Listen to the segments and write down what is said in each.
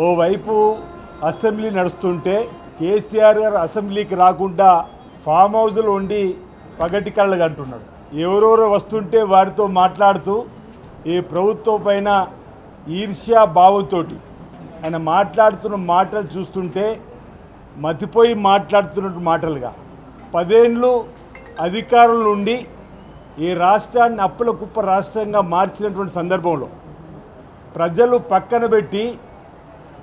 ఓవైపు అసెంబ్లీ నడుస్తుంటే కేసీఆర్ గారు అసెంబ్లీకి రాకుండా ఫామ్ హౌస్లో ఉండి పగటి కళ్ళగా అంటున్నాడు ఎవరెవరో వస్తుంటే వారితో మాట్లాడుతూ ఈ ప్రభుత్వం పైన ఈర్ష్యా భావంతోటి ఆయన మాట్లాడుతున్న మాటలు చూస్తుంటే మతిపోయి మాట్లాడుతున్న మాటలుగా. పదేండ్లు అధికారంలో ఉండి ఈ రాష్ట్రాన్ని అప్పుల కుప్ప రాష్ట్రంగా మార్చినటువంటి సందర్భంలో ప్రజలు పక్కన పెట్టి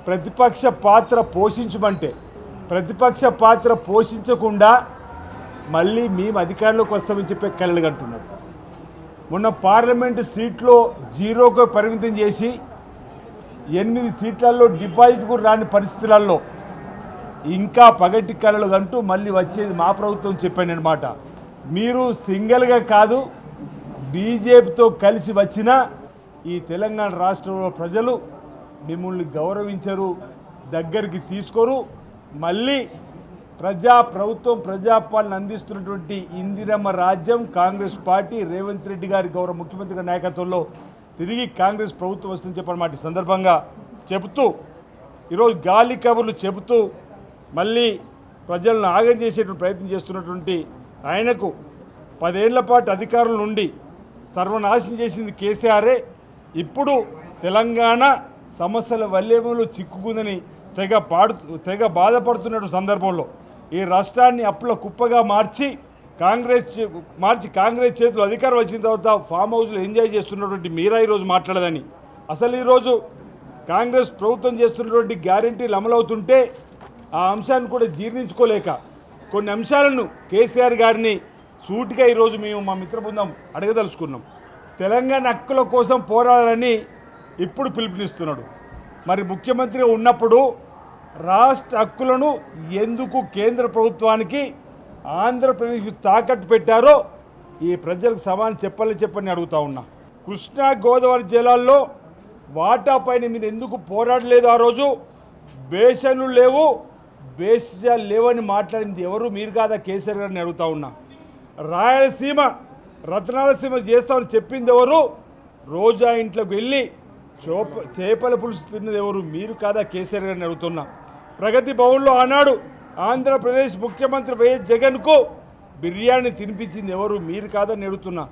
ప్రతిపక్ష పాత్ర పోషించమంటే ప్రతిపక్ష పాత్ర పోషించకుండా మళ్ళీ మేము అధికారంలోకి వస్తామని చెప్పే కళ్ళు కంటున్నారు. మొన్న పార్లమెంటు సీట్లో జీరోకు పరిమితం చేసి ఎనిమిది సీట్లలో డిపాజిట్ కూడా రాని పరిస్థితులలో ఇంకా పగటి కళలు అంటూ మళ్ళీ వచ్చేది మా ప్రభుత్వం చెప్పానమాట మీరు సింగిల్గా కాదు బీజేపీతో కలిసి వచ్చిన ఈ తెలంగాణ రాష్ట్రంలో ప్రజలు మిమ్మల్ని గౌరవించరు దగ్గరికి తీసుకోరు. మళ్ళీ ప్రజా ప్రభుత్వం ప్రజాపాలన అందిస్తున్నటువంటి ఇందిరమ్మ రాజ్యం కాంగ్రెస్ పార్టీ రేవంత్ రెడ్డి గారి గౌరవ ముఖ్యమంత్రి నాయకత్వంలో తిరిగి కాంగ్రెస్ ప్రభుత్వం వస్తుందని చెప్పనమాట సందర్భంగా. చెబుతూ ఈరోజు గాలి కబుర్లు చెబుతూ మళ్ళీ ప్రజలను ఆగం చేసేటువంటి ప్రయత్నం చేస్తున్నటువంటి ఆయనకు పదేళ్ళ పాటు అధికారుల నుండి సర్వనాశనం చేసింది కేసీఆరే. ఇప్పుడు తెలంగాణ సమస్యల వల్లేములు చిక్కుకుందని తెగ పాడు తెగ బాధపడుతున్న సందర్భంలో ఈ రాష్ట్రాన్ని అప్పుల కుప్పగా మార్చి కాంగ్రెస్ చే- మార్చి కాంగ్రెస్ చేతులు అధికారం వచ్చిన తర్వాత ఫామ్ హౌస్లో ఎంజాయ్ చేస్తున్నటువంటి మీరా ఈరోజు మాట్లాడదని. అసలు ఈరోజు కాంగ్రెస్ ప్రభుత్వం చేస్తున్నటువంటి గ్యారంటీలు అమలవుతుంటే ఆ అంశాన్ని కూడా జీర్ణించుకోలేక కొన్ని అంశాలను కేసీఆర్ గారిని సూటిగా ఈరోజు మేము మా మిత్ర బృందం అడగదలుచుకున్నాం. తెలంగాణ హక్కుల కోసం పోరాడాలని ఇప్పుడు పిలుపునిస్తున్నాడు. మరి ముఖ్యమంత్రి ఉన్నప్పుడు రాష్ట్ర హక్కులను ఎందుకు కేంద్ర ప్రభుత్వానికి ఆంధ్రప్రదేశ్కి తాకట్టు పెట్టారో ఈ ప్రజలకు సమానం చెప్పాలని చెప్పని అడుగుతా ఉన్నా. కృష్ణా గోదావరి జిల్లాల్లో వాటా పైన మీరు ఎందుకు పోరాడలేదు ఆ రోజు? బేషన్లు లేవు బేసిజాలు లేవని మాట్లాడింది ఎవరు? మీరు కాదా కేసీఆర్ గారిని అడుగుతా ఉన్నా. రాయలసీమ రత్నాలసీమ చేస్తామని చెప్పింది ఎవరు? రోజా ఇంట్లోకి వెళ్ళి చోప చేపల పులుసు తిన్నది ఎవరు? మీరు కాదా? కేసీఆర్ గారిని అడుగుతున్నా. ప్రగతి భవన్లో ఆనాడు ఆంధ్రప్రదేశ్ ముఖ్యమంత్రి వైఎస్ జగన్కు బిర్యానీ తినిపించింది ఎవరు? మీరు కాదని అడుగుతున్నా.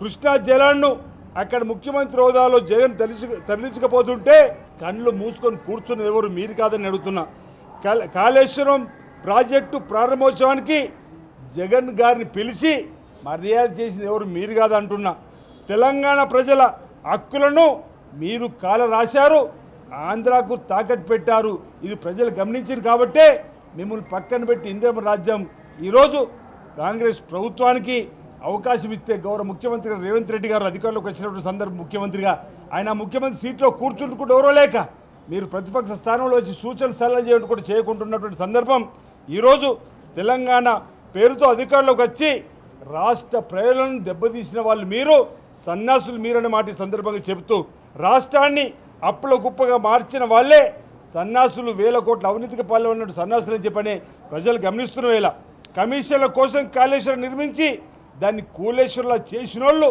కృష్ణా జలాన్ని అక్కడ ముఖ్యమంత్రి హోదాలో జగన్ తరలించు తరలించకపోతుంటే కళ్ళు మూసుకొని కూర్చున్నది ఎవరు? మీరు కాదని అడుగుతున్నా. కాళేశ్వరం ప్రాజెక్టు ప్రారంభోత్సవానికి జగన్ గారిని పిలిచి మర్యాద చేసింది ఎవరు? మీరు కాదంటున్నా తెలంగాణ ప్రజల హక్కులను మీరు కాల రాశారు ఆంధ్రాకు తాకట్టు పెట్టారు. ఇది ప్రజలు గమనించారు కాబట్టే మిమ్మల్ని పక్కన పెట్టి ఇందిరమ్మ రాజ్యం ఈరోజు కాంగ్రెస్ ప్రభుత్వానికి అవకాశం ఇస్తే గౌరవ ముఖ్యమంత్రి రేవంత్ రెడ్డి గారు అధికారంలోకి వచ్చినటువంటి సందర్భం ముఖ్యమంత్రిగా ఆయన ముఖ్యమంత్రి సీట్లో కూర్చుంటుకుంటూ ఎవరో లేక మీరు ప్రతిపక్ష స్థానంలో వచ్చి సూచనలు సలహా చేయడం కూడా చేయకుంటున్నటువంటి సందర్భం ఈరోజు తెలంగాణ పేరుతో అధికారంలోకి వచ్చి రాష్ట్ర ప్రజలను దెబ్బతీసిన వాళ్ళు మీరు సన్యాసులు మీరనే మాట సందర్భంగా చెబుతూ రాష్ట్రాన్ని అప్పుల కుప్పగా మార్చిన వాళ్ళే సన్యాసులు వేల కోట్ల అవినీతికి పాల్గొన్నట్టు సన్యాసులు అని చెప్పని ప్రజలు గమనిస్తున్న వేళ కమిషన్ల కోసం కాళేశ్వరం నిర్మించి దాన్ని కూలేశ్వరంలా చేసిన వాళ్ళు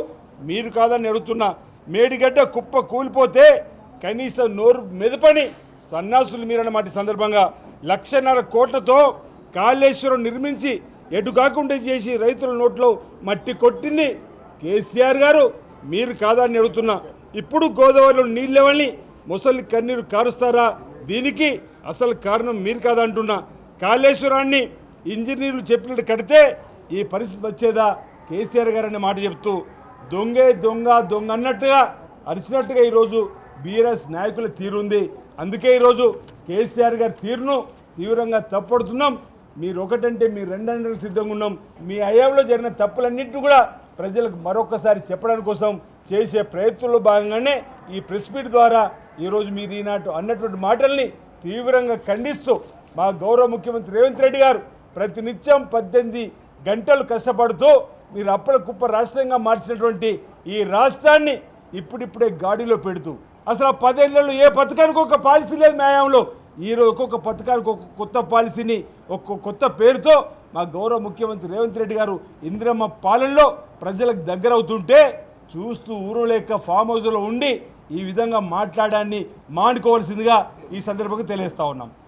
మీరు కాదని అడుగుతున్నా. మేడిగడ్డ కుప్ప కూలిపోతే కనీసం నోరు మెదపని సన్యాసులు మీరన్నమాట ఈ సందర్భంగా. లక్షన్నర కోట్లతో కాళేశ్వరం నిర్మించి ఎటు కాకుండా చేసి రైతుల నోట్లో మట్టి కొట్టింది కేసీఆర్ గారు. మీరు కాదని అడుగుతున్నా. ఇప్పుడు గోదావరిలో నీళ్ళు లేవని ముసలి కన్నీరు కారుస్తారా? దీనికి అసలు కారణం మీరు కాదంటున్నా కాళేశ్వరాన్ని ఇంజనీర్లు చెప్పినట్టు కడితే ఈ పరిస్థితి వచ్చేదా? కేసీఆర్ గారు అనే మాట చెప్తూ దొంగే దొంగ దొంగ అన్నట్టుగా అరిచినట్టుగా ఈరోజు బీఆర్ఎస్ నాయకుల తీరుంది. అందుకే ఈరోజు కేసీఆర్ గారి తీరును తీవ్రంగా తప్పడుతున్నాం మీరు ఒకటంటే మీరు రెండంటే సిద్ధంగా ఉన్నాం. మీ హయాంలో జరిగిన తప్పులన్నింటినీ కూడా ప్రజలకు మరొకసారి చెప్పడానికి కోసం చేసే ప్రయత్నంలో భాగంగానే ఈ ప్రెస్ మీట్ ద్వారా ఈరోజు మీరు ఈనాటి అన్నటువంటి మాటల్ని తీవ్రంగా ఖండిస్తూ మా గౌరవ ముఖ్యమంత్రి రేవంత్ రెడ్డి గారు ప్రతినిత్యం పద్దెనిమిది గంటలు కష్టపడుతూ మీరు అప్పల కుప్ప రాష్ట్రంగా మార్చినటువంటి ఈ రాష్ట్రాన్ని ఇప్పుడిప్పుడే గాడిలో పెడుతూ. అసలు ఆ పదేళ్ళలో ఏ పథకానికి ఒక పాలసీ లేదు న్యాయంలో ఈరోజు ఒక్కొక్క పథకానికి ఒక కొత్త పాలసీని ఒక్కొక్క కొత్త పేరుతో మా గౌరవ ముఖ్యమంత్రి రేవంత్ రెడ్డి గారు ఇందిరమ్మ పాలనలో ప్రజలకు దగ్గర అవుతుంటే చూస్తూ ఊరు లేక ఫామ్ హౌస్లో ఉండి ఈ విధంగా మాట్లాడాన్ని మానుకోవాల్సిందిగా ఈ సందర్భంగా తెలియజేస్తా ఉన్నాం.